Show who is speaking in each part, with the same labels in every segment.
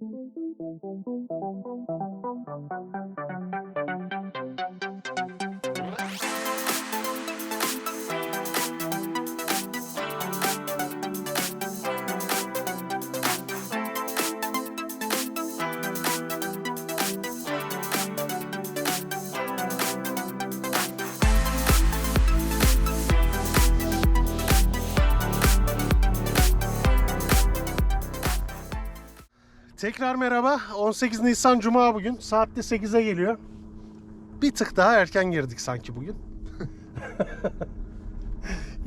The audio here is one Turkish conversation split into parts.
Speaker 1: Thank you. Tekrar merhaba. 18 Nisan Cuma bugün. Saatte 8'e geliyor. Bir tık daha erken girdik sanki bugün.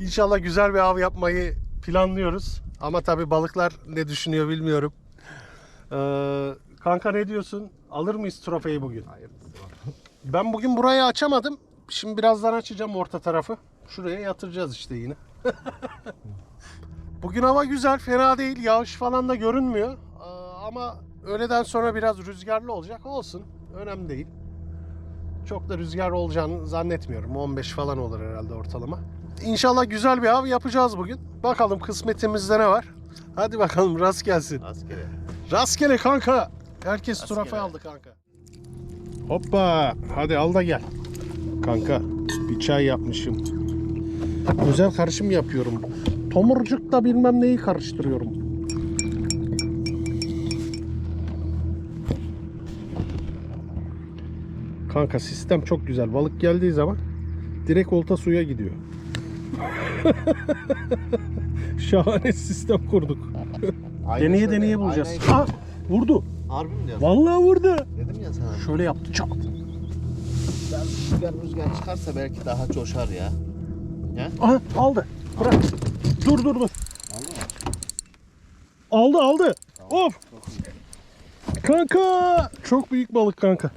Speaker 1: İnşallah güzel bir av yapmayı planlıyoruz. Ama tabii balıklar ne düşünüyor bilmiyorum. Ee, kanka ne diyorsun? Alır mıyız trofeyi bugün?
Speaker 2: Hayır.
Speaker 1: Ben bugün burayı açamadım. Şimdi birazdan açacağım orta tarafı. Şuraya yatıracağız işte yine. bugün hava güzel, fena değil. Yağış falan da görünmüyor. Ama öğleden sonra biraz rüzgarlı olacak. Olsun. Önemli değil. Çok da rüzgar olacağını zannetmiyorum. 15 falan olur herhalde ortalama. İnşallah güzel bir av yapacağız bugün. Bakalım kısmetimizde ne var. Hadi bakalım rast gelsin.
Speaker 2: Askere.
Speaker 1: Rastgele kanka. Herkes
Speaker 2: Rastgele.
Speaker 1: trofey aldı kanka. Hoppa. Hadi al da gel. Kanka bir çay yapmışım. Özel karışım yapıyorum. Tomurcukla bilmem neyi karıştırıyorum. Kanka sistem çok güzel. Balık geldiği zaman direkt olta suya gidiyor. Şahane sistem kurduk. deneye deneye bulacağız. Ha, vurdu.
Speaker 2: Harbi mi diyorsun?
Speaker 1: Vallahi vurdu.
Speaker 2: Dedim ya sana.
Speaker 1: Şöyle yaptı çat.
Speaker 2: Ben rüzgar rüzgar çıkarsa belki daha coşar ya.
Speaker 1: Aha aldı. Bırak. Dur dur dur. Aldı aldı. Of. Kanka. Çok büyük balık kanka.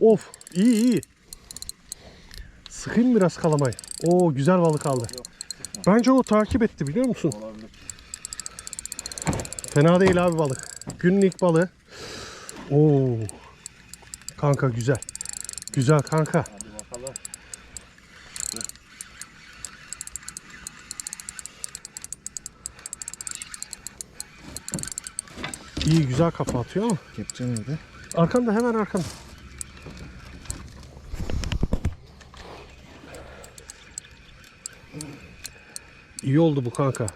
Speaker 1: Of. İyi iyi. Sıkayım biraz kalamayı. Oo güzel balık aldı. Bence o takip etti biliyor musun?
Speaker 2: Olabilir.
Speaker 1: Fena değil abi balık. Günün ilk balığı. Oo. Kanka güzel. Güzel kanka. İyi güzel kafa atıyor ama.
Speaker 2: Kepçe nerede?
Speaker 1: Arkanda hemen arkanda. İyi oldu bu kanka.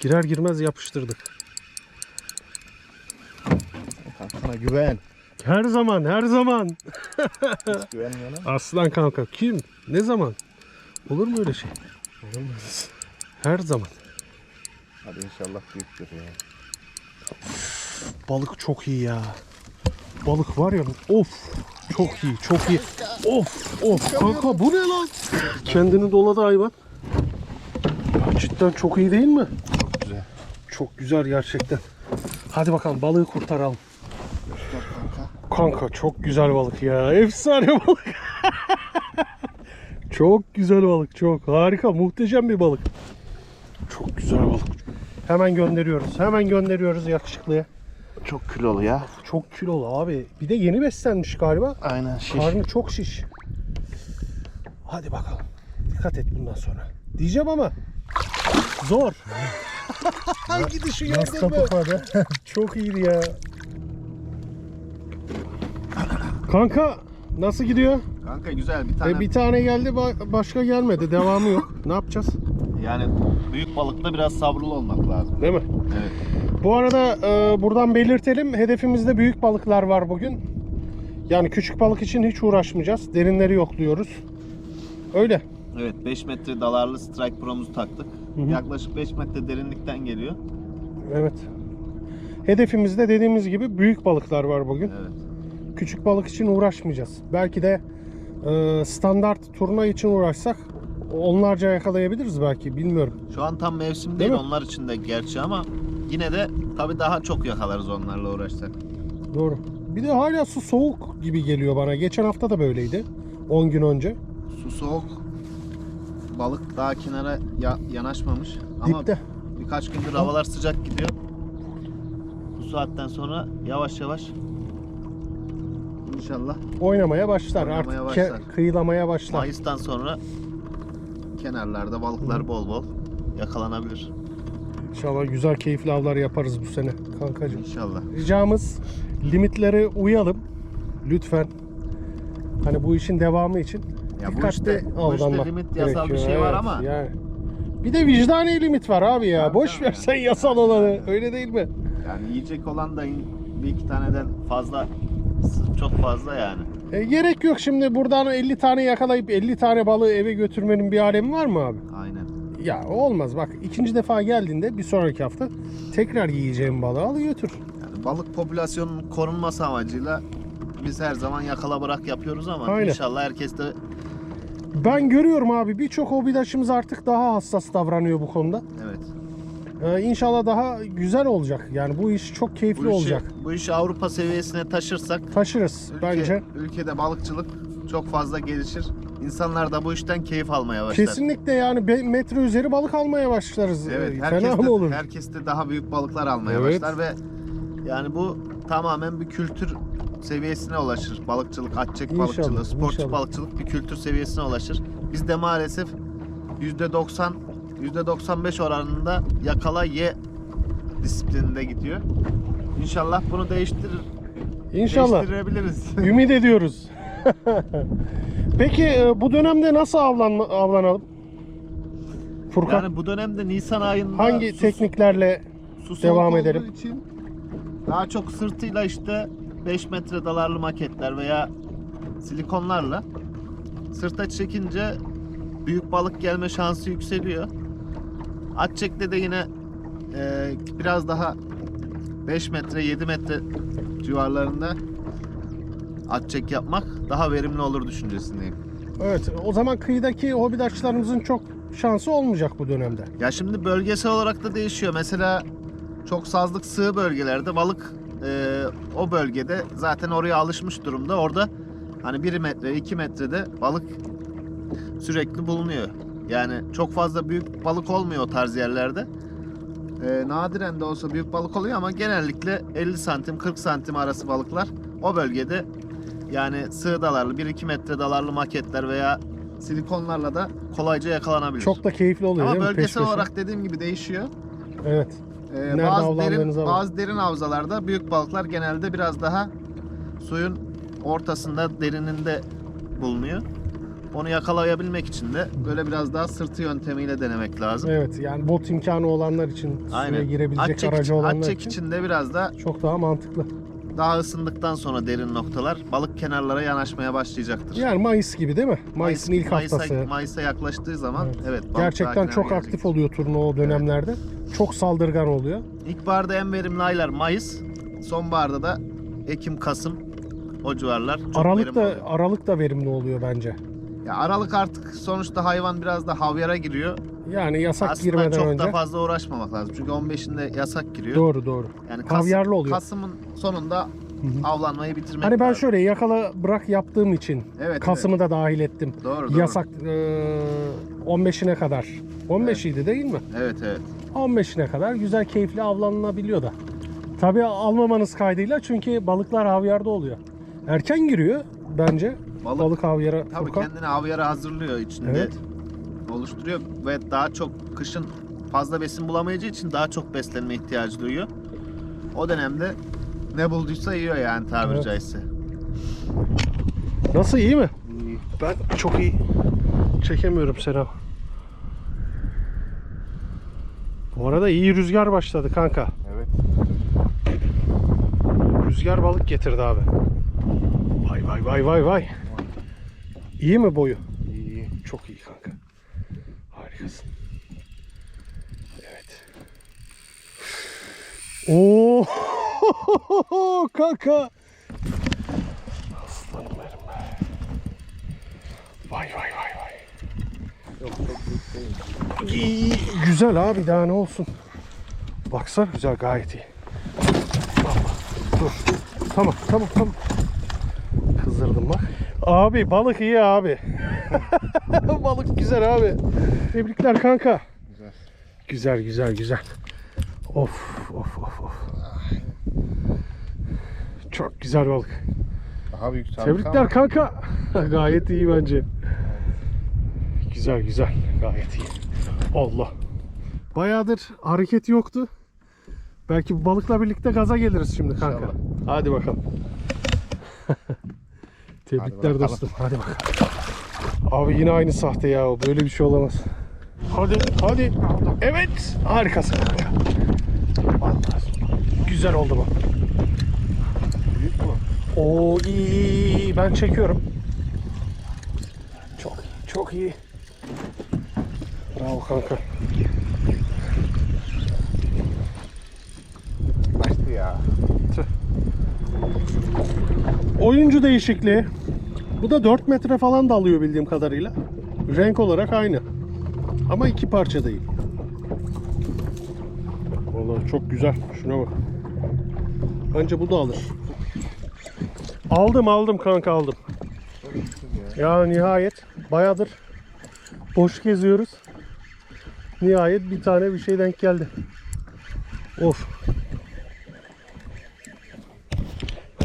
Speaker 1: Girer girmez yapıştırdık.
Speaker 2: Kankana güven.
Speaker 1: Her zaman her zaman.
Speaker 2: Hiç güvenmiyor lan.
Speaker 1: Aslan kanka kim? Ne zaman? Olur mu öyle şey? Her zaman.
Speaker 2: Hadi inşallah büyüktür ya.
Speaker 1: Balık çok iyi ya. Balık var ya of çok iyi çok iyi. Of of kanka bu ne lan? Kendini doladı hayvan. Cidden çok iyi değil mi?
Speaker 2: Çok güzel.
Speaker 1: Çok güzel gerçekten. Hadi bakalım balığı kurtaralım.
Speaker 2: Kanka
Speaker 1: çok güzel balık ya. Efsane balık. çok güzel balık çok. Harika muhteşem bir balık. Çok güzel balık. Hemen gönderiyoruz. Hemen gönderiyoruz yakışıklıya.
Speaker 2: Çok kilolu ya.
Speaker 1: Çok kilolu abi. Bir de yeni beslenmiş galiba.
Speaker 2: Aynen şiş.
Speaker 1: Karnı çok şiş. Hadi bakalım. Dikkat et bundan sonra. Diyeceğim ama zor. Hangi dişi
Speaker 2: Nasıl
Speaker 1: gördün mü?
Speaker 2: kapatmadı?
Speaker 1: Çok iyiydi ya. Kanka nasıl gidiyor?
Speaker 2: Kanka güzel bir tane.
Speaker 1: E, bir tane geldi ba- başka gelmedi. Devamı yok. Ne yapacağız?
Speaker 2: Yani büyük balıkta biraz sabırlı olmak lazım.
Speaker 1: Değil mi?
Speaker 2: Evet.
Speaker 1: Bu arada e, buradan belirtelim. Hedefimizde büyük balıklar var bugün. Yani küçük balık için hiç uğraşmayacağız. Derinleri yokluyoruz. Öyle.
Speaker 2: Evet 5 metre dalarlı Strike Pro'muzu taktık.
Speaker 1: Hı hı.
Speaker 2: Yaklaşık 5 metre derinlikten geliyor.
Speaker 1: Evet. Hedefimizde dediğimiz gibi büyük balıklar var bugün.
Speaker 2: Evet.
Speaker 1: Küçük balık için uğraşmayacağız. Belki de e, standart turna için uğraşsak onlarca yakalayabiliriz belki bilmiyorum.
Speaker 2: Şu an tam mevsim
Speaker 1: Değil
Speaker 2: değil,
Speaker 1: mi?
Speaker 2: onlar için de gerçi ama yine de tabii daha çok yakalarız onlarla uğraşsak.
Speaker 1: Doğru. Bir de hala su soğuk gibi geliyor bana. Geçen hafta da böyleydi. 10 gün önce.
Speaker 2: Su soğuk. Balık daha kenara ya- yanaşmamış. Ama
Speaker 1: Dipte.
Speaker 2: birkaç gündür havalar sıcak gidiyor. Bu saatten sonra yavaş yavaş inşallah
Speaker 1: Oynamaya başlar.
Speaker 2: Oynamaya
Speaker 1: Artık ke-
Speaker 2: başlar.
Speaker 1: kıyılamaya başlar.
Speaker 2: Mayıs'tan sonra kenarlarda balıklar bol bol yakalanabilir.
Speaker 1: İnşallah güzel keyifli avlar yaparız bu sene. kankacığım.
Speaker 2: İnşallah.
Speaker 1: Ricamız limitlere uyalım. Lütfen. Hani bu işin devamı için
Speaker 2: Ya bu
Speaker 1: dikkatli
Speaker 2: işte- bu işte limit, yasal bir
Speaker 1: gerekiyor.
Speaker 2: şey var
Speaker 1: Evet,
Speaker 2: ama-
Speaker 1: Yani. Bir de vicdani limit var abi ya.
Speaker 2: Tabii,
Speaker 1: Boş ver sen yasal olanı. Öyle değil mi?
Speaker 2: Yani yiyecek olan da bir iki taneden fazla çok fazla yani.
Speaker 1: E, gerek yok şimdi buradan 50 tane yakalayıp 50 tane balığı eve götürmenin bir alemi var mı abi?
Speaker 2: Aynen.
Speaker 1: Ya olmaz bak ikinci defa geldiğinde bir sonraki hafta tekrar yiyeceğin balığı al götür.
Speaker 2: Yani balık popülasyonunun korunması amacıyla biz her zaman yakala bırak yapıyoruz ama
Speaker 1: Aynen.
Speaker 2: inşallah herkes de
Speaker 1: Ben görüyorum abi birçok hobidaşımız artık daha hassas davranıyor bu konuda.
Speaker 2: evet.
Speaker 1: Ee, inşallah daha güzel olacak. Yani bu iş çok keyifli
Speaker 2: Bu işi,
Speaker 1: olacak.
Speaker 2: bu işi Avrupa seviyesine taşırsak
Speaker 1: Taşırız
Speaker 2: ülke,
Speaker 1: bence.
Speaker 2: ülkede balıkçılık çok fazla gelişir. İnsanlar da bu işten keyif almaya başlar.
Speaker 1: Kesinlikle yani be- metre üzeri balık almaya başlarız.
Speaker 2: Evet,
Speaker 1: Ee,
Speaker 2: herkes
Speaker 1: Fena
Speaker 2: de,
Speaker 1: mı olur?
Speaker 2: herkes de daha büyük balıklar almaya
Speaker 1: Evet.
Speaker 2: başlar ve yani bu tamamen bir kültür seviyesine ulaşır. Balıkçılık, atçek
Speaker 1: İnşallah,
Speaker 2: balıkçılığı, sporcu
Speaker 1: inşallah.
Speaker 2: balıkçılık bir kültür seviyesine ulaşır. Biz de maalesef %90, %95 oranında yakala ye disiplininde gidiyor. İnşallah bunu değiştirir.
Speaker 1: İnşallah.
Speaker 2: Değiştirebiliriz.
Speaker 1: Ümit ediyoruz. Peki e, bu dönemde nasıl avlanma, avlanalım? Furkan
Speaker 2: yani bu dönemde Nisan ayında
Speaker 1: hangi
Speaker 2: su-
Speaker 1: tekniklerle
Speaker 2: su soğuk
Speaker 1: devam
Speaker 2: olduğu
Speaker 1: edelim?
Speaker 2: için daha çok sırtıyla işte 5 metre dalarlı maketler veya silikonlarla sırta çekince büyük balık gelme şansı yükseliyor. At çekte de yine e, biraz daha 5 metre 7 metre civarlarında at çek yapmak daha verimli olur düşüncesindeyim.
Speaker 1: Evet o zaman kıyıdaki hobidaşlarımızın çok şansı olmayacak bu dönemde.
Speaker 2: Ya şimdi bölgesel olarak da değişiyor. Mesela çok sazlık sığ bölgelerde balık e, o bölgede zaten oraya alışmış durumda. Orada hani 1 metre 2 metrede balık sürekli bulunuyor. Yani çok fazla büyük balık olmuyor o tarz yerlerde. E, nadiren de olsa büyük balık oluyor ama genellikle 50 santim 40 santim arası balıklar o bölgede yani sığ dalarlı 1-2 metre dalarlı maketler veya silikonlarla da kolayca yakalanabilir.
Speaker 1: Çok da keyifli oluyor
Speaker 2: Ama
Speaker 1: değil mi? Peş
Speaker 2: bölgesel
Speaker 1: peşe.
Speaker 2: olarak dediğim gibi değişiyor.
Speaker 1: Evet.
Speaker 2: Ee,
Speaker 1: Nerede
Speaker 2: bazı
Speaker 1: avlandığınıza
Speaker 2: derin,
Speaker 1: bağlı.
Speaker 2: bazı derin havzalarda büyük balıklar genelde biraz daha suyun ortasında derininde bulunuyor. Onu yakalayabilmek için de böyle biraz daha sırtı yöntemiyle denemek lazım.
Speaker 1: Evet yani bot imkanı olanlar için suya girebilecek
Speaker 2: Atçek,
Speaker 1: aracı olanlar
Speaker 2: atçek
Speaker 1: için,
Speaker 2: için de biraz da
Speaker 1: çok daha mantıklı.
Speaker 2: Daha ısındıktan sonra derin noktalar balık kenarlara yanaşmaya başlayacaktır.
Speaker 1: Yani Mayıs gibi değil mi? Mayıs'ın ilk
Speaker 2: Mayıs'a-
Speaker 1: haftası.
Speaker 2: Mayıs'a yaklaştığı zaman
Speaker 1: Evet.
Speaker 2: evet, balık
Speaker 1: Gerçekten çok
Speaker 2: kenara
Speaker 1: aktif oluyor turnu o dönemlerde. Çok saldırgan oluyor.
Speaker 2: İlkbaharda en verimli aylar Mayıs, sonbaharda da Ekim, Kasım o civarlar çok
Speaker 1: Aralık da. Aralık da verimli oluyor bence.
Speaker 2: Ya Aralık artık sonuçta hayvan biraz da havyara giriyor.
Speaker 1: Yani yasak
Speaker 2: Aslında
Speaker 1: girmeden
Speaker 2: çok
Speaker 1: önce.
Speaker 2: da fazla uğraşmamak lazım. Çünkü 15'inde yasak giriyor.
Speaker 1: Doğru doğru.
Speaker 2: Yani Kasım,
Speaker 1: Havyarlı oluyor.
Speaker 2: Kasım'ın sonunda
Speaker 1: hı.
Speaker 2: avlanmayı bitirmek
Speaker 1: Hani ben
Speaker 2: lazım.
Speaker 1: şöyle yakala bırak yaptığım için
Speaker 2: Evet,
Speaker 1: Kasım'ı da dahil ettim.
Speaker 2: evet. Doğru, doğru.
Speaker 1: Yasak eee, 15'ine kadar. 15 idi değil mi?
Speaker 2: Evet evet.
Speaker 1: 15'ine kadar güzel keyifli avlanılabiliyor da. Tabii almamanız kaydıyla çünkü balıklar havyarda oluyor. Erken giriyor bence
Speaker 2: Balık,
Speaker 1: balık havyara
Speaker 2: tabii
Speaker 1: Furkan.
Speaker 2: kendini havyara hazırlıyor içinde.
Speaker 1: Evet.
Speaker 2: Oluşturuyor ve daha çok kışın fazla besin bulamayacağı için daha çok beslenme ihtiyacı duyuyor. O dönemde ne bulduysa yiyor yani tabiri
Speaker 1: Evet.
Speaker 2: caizse.
Speaker 1: Nasıl iyi mi? Ben çok iyi çekemiyorum Sena. Bu arada iyi rüzgar başladı kanka.
Speaker 2: Evet.
Speaker 1: Rüzgar balık getirdi abi. Vay vay vay vay vay. İyi mi boyu?
Speaker 2: İyi.
Speaker 1: Çok iyi kanka. Harikasın. Evet. Oo kanka. Aslanım benim be. Vay vay vay vay.
Speaker 2: Yok çok büyük değil.
Speaker 1: İyi, güzel abi daha ne olsun. Baksana güzel gayet iyi. Dur. Tamam tamam tamam. Kızdırdım bak. Abi balık iyi abi. balık güzel abi. Tebrikler kanka.
Speaker 2: Güzel.
Speaker 1: Güzel güzel güzel. Of of of of. Çok güzel balık.
Speaker 3: Daha büyük tabii
Speaker 1: Tebrikler kanka. Gayet iyi bence. Güzel güzel. Gayet iyi. Allah. Bayağıdır hareket yoktu. Belki bu balıkla birlikte gaza geliriz şimdi kanka.
Speaker 2: İnşallah.
Speaker 1: Hadi bakalım. Tebrikler
Speaker 2: Hadi bakalım.
Speaker 1: dostum. Hadi bakalım. Abi yine aynı sahte ya. Böyle bir şey olamaz. Hadi hadi. Evet. Harikasın güzel oldu bu.
Speaker 2: Büyük mü?
Speaker 1: Oo iyi iyi iyi. Ben çekiyorum. Çok. Çok iyi. Bravo kanka.
Speaker 2: Kaçtı ya.
Speaker 1: Oyuncu değişikliği. Bu da 4 metre falan da alıyor bildiğim kadarıyla. Renk olarak aynı. Ama iki parça değil. Vallahi çok güzel. Şuna bak. Bence bu da alır. Aldım aldım kanka aldım. Ya nihayet bayadır boş geziyoruz. Nihayet bir tane bir şey denk geldi. Of.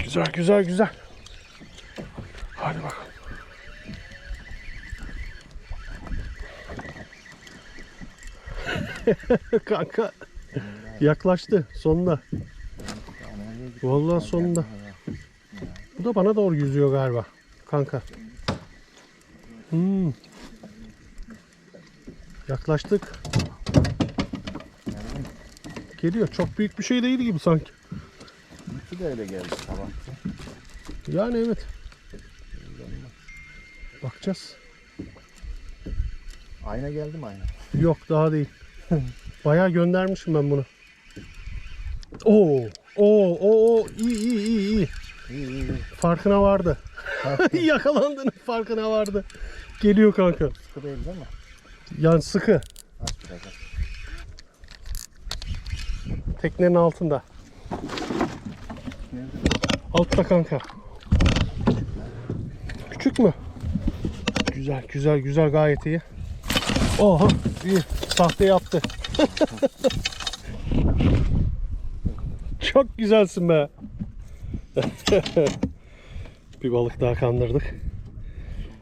Speaker 1: Güzel güzel güzel. Hadi bakalım. Kanka yaklaştı sonunda. Vallahi sonunda. Bu da bana doğru yüzüyor galiba. Kanka. Hmm. Yaklaştık. Geliyor. Çok büyük bir şey değil gibi sanki.
Speaker 2: Şu da öyle geldi sabah.
Speaker 1: Yani evet. Bakacağız.
Speaker 2: Ayna geldi mi ayna?
Speaker 1: Yok daha değil. Bayağı göndermişim ben bunu. Oo, oo, oo, iyi iyi iyi iyi.
Speaker 2: İyi iyi iyi.
Speaker 1: Farkına vardı. Yakalandığının farkına vardı. Geliyor kanka.
Speaker 2: Sıkı değil değil mi?
Speaker 1: Yani sıkı.
Speaker 2: Aç biraz aç.
Speaker 1: Teknenin altında.
Speaker 2: Nerede?
Speaker 1: Altta kanka. Küçük mü? Güzel güzel güzel gayet iyi. Oha iyi. Sahte yaptı. Çok güzelsin be. Bir balık daha kandırdık.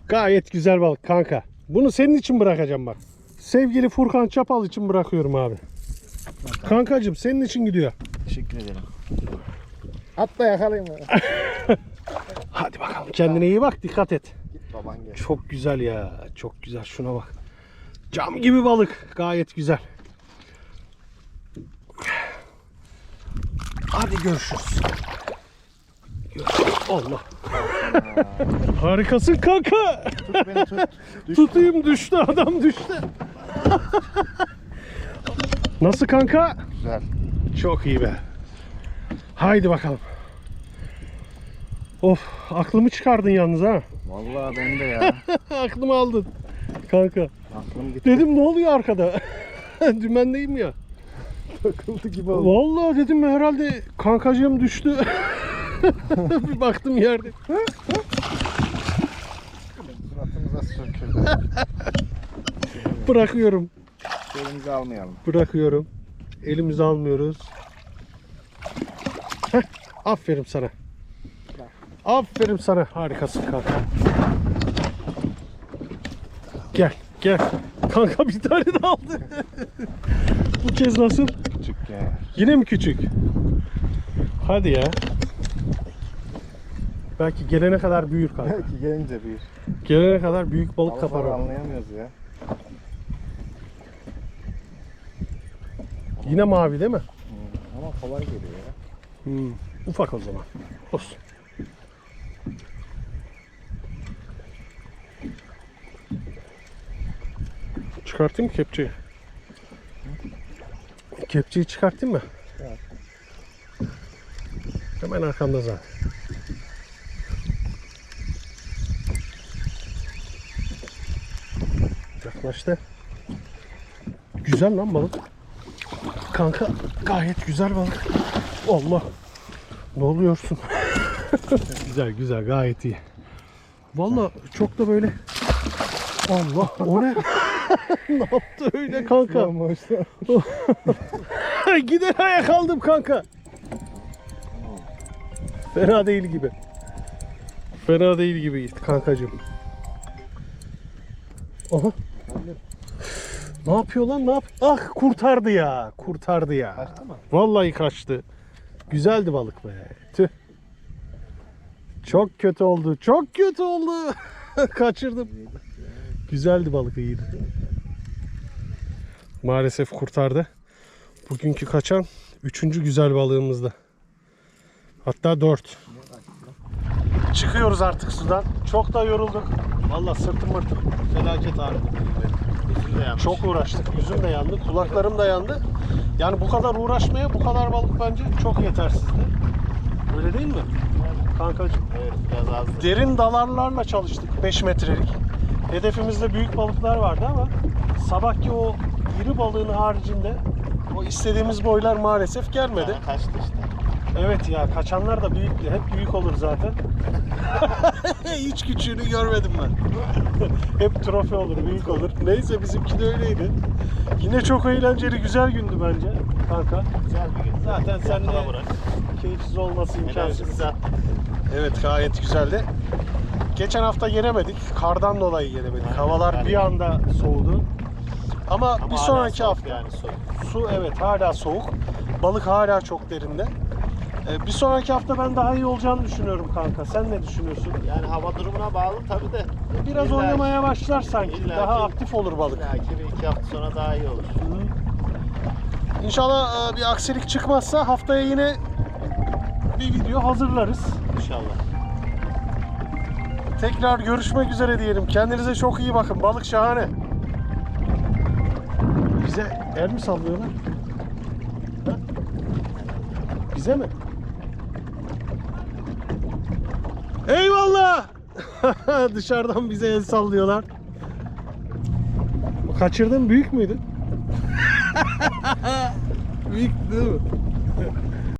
Speaker 1: Gayet güzel balık kanka. Bunu senin için bırakacağım bak. Sevgili Furkan Çapal için bırakıyorum abi. Kankacım senin için gidiyor.
Speaker 2: Teşekkür ederim. At da yakalayayım.
Speaker 1: Hadi bakalım. Kendine iyi bak. Dikkat et.
Speaker 2: Git baban gel.
Speaker 1: Çok güzel ya. Çok güzel. Şuna bak. Cam gibi balık. Gayet güzel. Hadi görüşürüz. Görüşürüz. Allah. Harikasın kanka.
Speaker 2: Tut beni tut. Düş.
Speaker 1: Tutayım düştü. Adam düştü. Nasıl kanka?
Speaker 2: Güzel.
Speaker 1: Çok iyi be. Haydi bakalım. Of aklımı çıkardın yalnız ha.
Speaker 2: Vallahi ben de ya.
Speaker 1: Aklımı aldın. Kanka.
Speaker 2: Aklım gitti.
Speaker 1: Dedim ne oluyor arkada? Dümendeyim ya.
Speaker 2: Takıldı gibi
Speaker 1: Vallahi dedim herhalde kankacığım düştü. bir baktım yerde.
Speaker 2: Suratımıza söküldü.
Speaker 1: Bırakıyorum.
Speaker 2: Elimizi almayalım.
Speaker 1: Bırakıyorum. Elimizi almıyoruz. Heh, aferin sana. Aferin sana. Harikasın kanka. Gel, gel. Kanka bir tane de aldı. Bu kez nasıl?
Speaker 2: Küçük ya.
Speaker 1: Yine mi küçük? Hadi ya. Belki gelene kadar büyür kanka.
Speaker 2: Belki gelince büyür.
Speaker 1: Gelene kadar büyük balık kapar
Speaker 2: anlayamıyoruz ya.
Speaker 1: Yine mavi değil mi?
Speaker 2: Ama kolay geliyor ya.
Speaker 1: Hmm, ufak o zaman. Olsun. Çıkartayım mı kepçeyi? Kepçeyi çıkartayım mı?
Speaker 2: Evet.
Speaker 1: Hemen arkamda zaten. Yaklaştı. Güzel lan balık. Kanka gayet güzel balık. Allah. Ne oluyorsun? güzel güzel gayet iyi. Vallahi çok da böyle Allah o ne? ne yaptı öyle kanka? Gider ayak aldım kanka. Fena değil gibi. Fena değil gibi kankacığım. Aha. Ne yapıyor lan? Ne yap? Ah kurtardı ya. Kurtardı ya.
Speaker 2: Kaçtı mı?
Speaker 1: Vallahi kaçtı. Güzeldi balık be. Tüh. Çok kötü oldu. Çok kötü oldu. Kaçırdım. Güzeldi balık iyiydi. Maalesef kurtardı. Bugünkü kaçan üçüncü güzel balığımızdı. Hatta dört. Çıkıyoruz artık sudan. Çok da yorulduk. Vallahi sırtım mırtım felaket ağrıdı. Çok uğraştık. Yüzüm de yandı, kulaklarım da yandı. Yani bu kadar uğraşmaya bu kadar balık bence çok yetersizdi. Öyle değil mi? Kankacığım.
Speaker 2: Evet biraz az.
Speaker 1: Derin dalarlarla çalıştık 5 metrelik. Hedefimizde büyük balıklar vardı ama sabahki o iri balığın haricinde o istediğimiz boylar maalesef gelmedi.
Speaker 2: Yani kaçtı işte.
Speaker 1: Evet ya kaçanlar da büyük, hep büyük olur zaten. Hiç küçüğünü görmedim ben. hep trofe olur, büyük olur. Neyse bizimki de öyleydi. Yine çok eğlenceli, güzel gündü bence kanka.
Speaker 2: Güzel bir gün.
Speaker 1: Zaten seninle keyifsiz olması imkansız. Evet gayet güzeldi. Geçen hafta yenemedik. Kardan dolayı yenemedik. Havalar bir anda soğudu. Ama,
Speaker 2: Ama
Speaker 1: bir sonraki hafta
Speaker 2: yani soğuk.
Speaker 1: su evet hala soğuk. Balık hala çok derinde. Ee, bir sonraki hafta ben daha iyi olacağını düşünüyorum kanka. Sen ne düşünüyorsun?
Speaker 2: Yani hava durumuna bağlı tabii de.
Speaker 1: Biraz
Speaker 2: İlla-
Speaker 1: oynamaya başlar sanki.
Speaker 2: İlla
Speaker 1: daha aktif olur balık.
Speaker 2: Belki bir iki hafta sonra daha iyi olur.
Speaker 1: Hı. İnşallah e, bir aksilik çıkmazsa haftaya yine bir video hazırlarız.
Speaker 2: İnşallah.
Speaker 1: Tekrar görüşmek üzere diyelim. Kendinize çok iyi bakın. Balık şahane. Bize el mi sallıyorlar? Ha? Bize mi? Eyvallah! Dışarıdan bize el sallıyorlar. Kaçırdın büyük müydü? büyük değil mi?